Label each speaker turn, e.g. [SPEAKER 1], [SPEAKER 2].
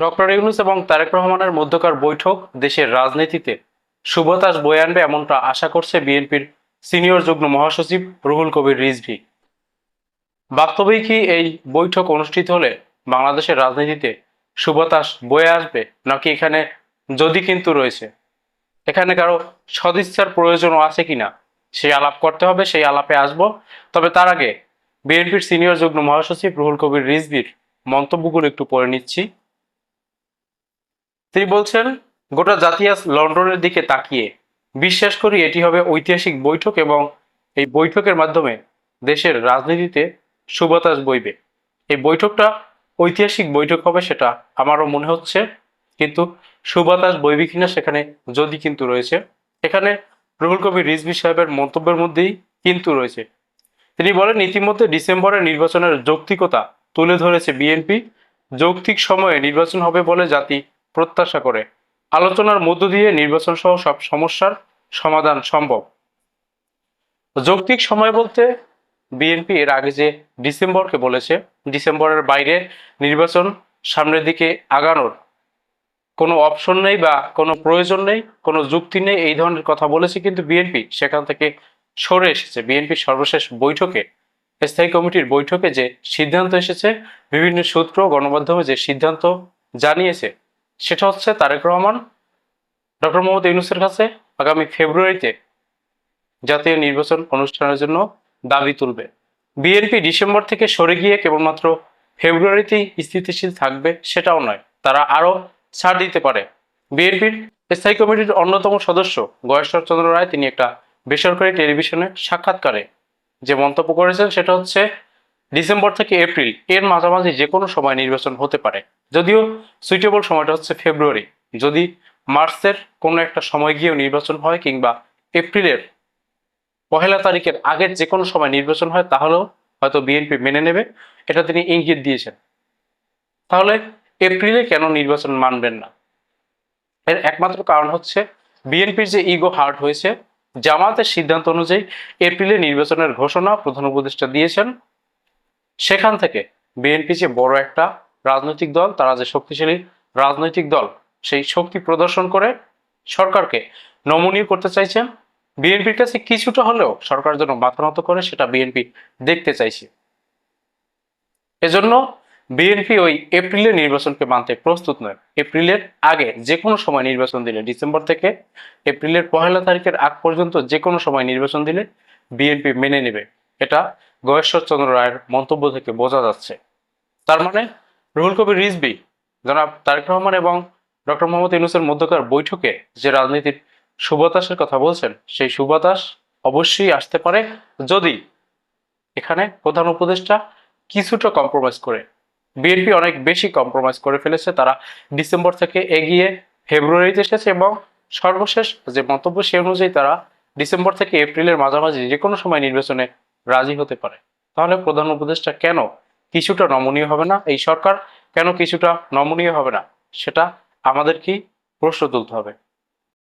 [SPEAKER 1] doctor Yunus এবং তারেক রহমানের মধ্যকার বৈঠক দেশের রাজনীতিতে শুভতাস বয়ে আনবে এমনটা আশা করছে বিএনপির সিনিয়র যুগ্ম মহাসচিব রুহুল কবির রিজভি বাস্তবেই কি এই বৈঠক অনুষ্ঠিত হলে বাংলাদেশের রাজনীতিতে শুভতাস বয়ে আসবে নাকি এখানে যদি কিন্তু রয়েছে এখানে কারো সদিচ্ছার প্রয়োজনও আছে কিনা সেই আলাপ করতে হবে সেই আলাপে আসব তবে তার আগে বিএনপির সিনিয়র যুগ্ম মহাসচিব রুহুল কবির রিজভির মন্তব্যগুলো একটু পড়ে নিচ্ছি
[SPEAKER 2] তিনি বলছেন গোটা জাতিয়াস লন্ডনের দিকে তাকিয়ে বিশ্বাস করি এটি হবে ঐতিহাসিক বৈঠক এবং এই বৈঠকের মাধ্যমে দেশের রাজনীতিতে সুবাতাস বইবে এই বৈঠকটা ঐতিহাসিক বৈঠক হবে সেটা আমারও মনে হচ্ছে কিন্তু সুবাতাস বইবে কিনা সেখানে যদি কিন্তু রয়েছে এখানে রুহুল কবির রিজভি সাহেবের মন্তব্যের মধ্যেই কিন্তু রয়েছে তিনি বলেন ইতিমধ্যে ডিসেম্বরের নির্বাচনের যৌক্তিকতা তুলে ধরেছে বিএনপি যৌক্তিক সময়ে নির্বাচন হবে বলে জাতি প্রত্যাশা করে আলোচনার মধ্য দিয়ে নির্বাচন সহ সব সমস্যার সমাধান সম্ভব যৌক্তিক সময় বলতে বিএনপি এর আগে যে ডিসেম্বরকে বলেছে ডিসেম্বরের বাইরে নির্বাচন সামনের দিকে আগানোর কোনো অপশন নেই বা কোনো প্রয়োজন নেই কোনো যুক্তি নেই এই ধরনের কথা বলেছে কিন্তু বিএনপি সেখান থেকে সরে এসেছে বিএনপির সর্বশেষ বৈঠকে স্থায়ী কমিটির বৈঠকে যে সিদ্ধান্ত এসেছে বিভিন্ন সূত্র গণমাধ্যমে যে সিদ্ধান্ত জানিয়েছে সেটা হচ্ছে তারেক রহমান ডক্টর মোহাম্মদ ইউনুসের কাছে আগামী ফেব্রুয়ারিতে জাতীয় নির্বাচন অনুষ্ঠানের জন্য দাবি তুলবে বিএনপি ডিসেম্বর থেকে সরে গিয়ে কেবলমাত্র ফেব্রুয়ারিতেই স্থিতিশীল থাকবে সেটাও নয় তারা আরও ছাড় দিতে পারে বিএনপির স্থায়ী কমিটির অন্যতম সদস্য গয়েশ্বর চন্দ্র রায় তিনি একটা বেসরকারি টেলিভিশনে সাক্ষাৎকারে যে মন্তব্য করেছেন সেটা হচ্ছে ডিসেম্বর থেকে এপ্রিল এর মাঝামাঝি যে কোনো সময় নির্বাচন হতে পারে যদিও সুইটেবল সময়টা হচ্ছে ফেব্রুয়ারি যদি মার্চের কোনো একটা সময় গিয়েও নির্বাচন হয় কিংবা এপ্রিলের পহেলা তারিখের আগের যে কোনো সময় নির্বাচন হয় তাহলেও হয়তো বিএনপি মেনে নেবে এটা তিনি ইঙ্গিত দিয়েছেন তাহলে এপ্রিলে কেন নির্বাচন মানবেন না এর একমাত্র কারণ হচ্ছে বিএনপির যে ইগো হার্ট হয়েছে জামাতের সিদ্ধান্ত অনুযায়ী এপ্রিলে নির্বাচনের ঘোষণা প্রধান উপদেষ্টা দিয়েছেন সেখান থেকে বিএনপি যে বড় একটা রাজনৈতিক দল তারা যে শক্তিশালী রাজনৈতিক দল সেই শক্তি প্রদর্শন করে সরকারকে নমনীয় করতে চাইছেন বিএনপির কাছে কিছুটা হলেও সরকার যেন মাথা নত করে সেটা বিএনপি দেখতে চাইছে এজন্য বিএনপি ওই এপ্রিলের নির্বাচনকে মানতে প্রস্তুত নয় এপ্রিলের আগে যে কোনো সময় নির্বাচন দিলে ডিসেম্বর থেকে এপ্রিলের পহেলা তারিখের আগ পর্যন্ত যে কোনো সময় নির্বাচন দিলে বিএনপি মেনে নেবে এটা গবেশ্বরচন্দ্র রায়ের মন্তব্য থেকে বোঝা যাচ্ছে তার মানে রুহুল কবির রিজবি জনাব তারেক রহমান এবং ডক্টর মোহাম্মদ ইউনুসের মধ্যকার বৈঠকে যে রাজনীতির সুবাতাসের কথা বলছেন সেই সুবাতাস অবশ্যই আসতে পারে যদি এখানে প্রধান উপদেষ্টা কিছুটা কম্প্রোমাইজ করে বিএনপি অনেক বেশি কম্প্রোমাইজ করে ফেলেছে তারা ডিসেম্বর থেকে এগিয়ে ফেব্রুয়ারিতে এসেছে এবং সর্বশেষ যে মন্তব্য সে অনুযায়ী তারা ডিসেম্বর থেকে এপ্রিলের মাঝামাঝি যে কোনো সময় নির্বাচনে রাজি হতে পারে তাহলে প্রধান উপদেষ্টা কেন কিছুটা নমনীয় হবে না এই সরকার কেন কিছুটা নমনীয় হবে না সেটা আমাদের কি প্রশ্ন তুলতে হবে